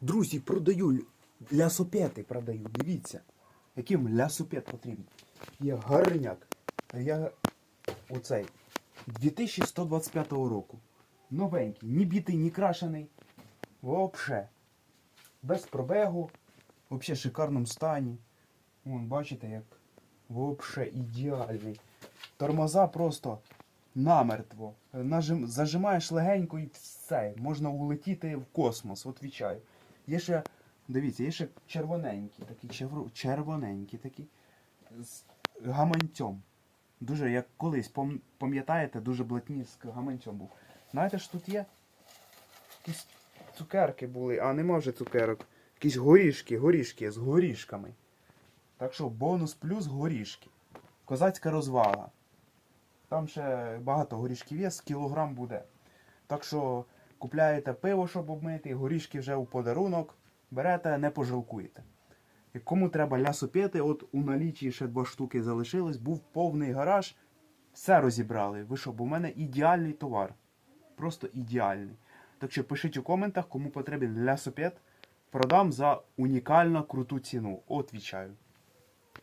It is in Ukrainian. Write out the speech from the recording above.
Друзі, продаю лясопети продаю. Дивіться, яким лясопед потрібен. Є гарняк. Я оцей 2125 року. Новенький, ні бітий, ні крашений. Вообще. Без пробегу. Вообще в шикарному стані. Вон, бачите, як вообще ідеальний. Тормоза просто намертво. Нажим, зажимаєш легенько і все. Можна улетіти в космос, отвічаю. Є ще, дивіться, є ще червоненькі, такі червоненькі такі з гаманцем. Дуже, як колись, пам'ятаєте, дуже блатні з гаманцем був. Знаєте, що тут є? Якісь цукерки були, а нема вже цукерок. Якісь горішки, горішки з горішками. Так що бонус плюс горішки. Козацька розвага. Там ще багато горішків є, з кілограм буде. Так що купляєте пиво, щоб обмити, горішки вже у подарунок. Берете, не пожалкуєте. І кому треба лясопети, от у налічі ще два штуки залишилось, був повний гараж, все розібрали. Ви що, бо в мене ідеальний товар. Просто ідеальний. Так що пишіть у коментах, кому потрібен лясопед. Продам за унікально круту ціну. Отвічаю.